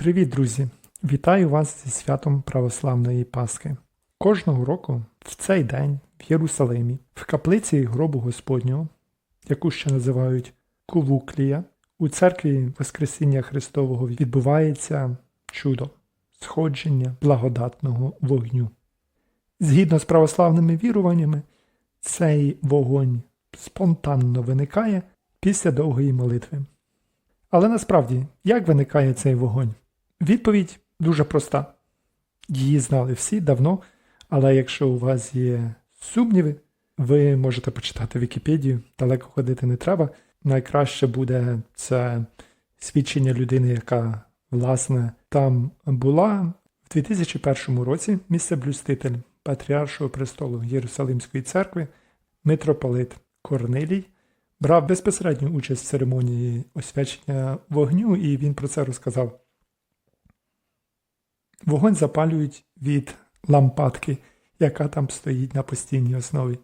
Привіт, друзі! Вітаю вас зі святом Православної Пасхи. Кожного року в цей день в Єрусалимі, в каплиці гробу Господнього, яку ще називають Кулуклія, у церкві Воскресіння Христового відбувається чудо сходження благодатного вогню. Згідно з православними віруваннями, цей вогонь спонтанно виникає після довгої молитви. Але насправді, як виникає цей вогонь? Відповідь дуже проста. Її знали всі давно, але якщо у вас є сумніви, ви можете почитати Вікіпедію, далеко ходити не треба. Найкраще буде це свідчення людини, яка, власне, там була в 2001 році місцеблюститель Патріаршого престолу Єрусалимської церкви, митрополит Корнилій, брав безпосередню участь в церемонії освячення вогню, і він про це розказав. Вогонь запалюють від лампадки, яка там стоїть на постійній основі.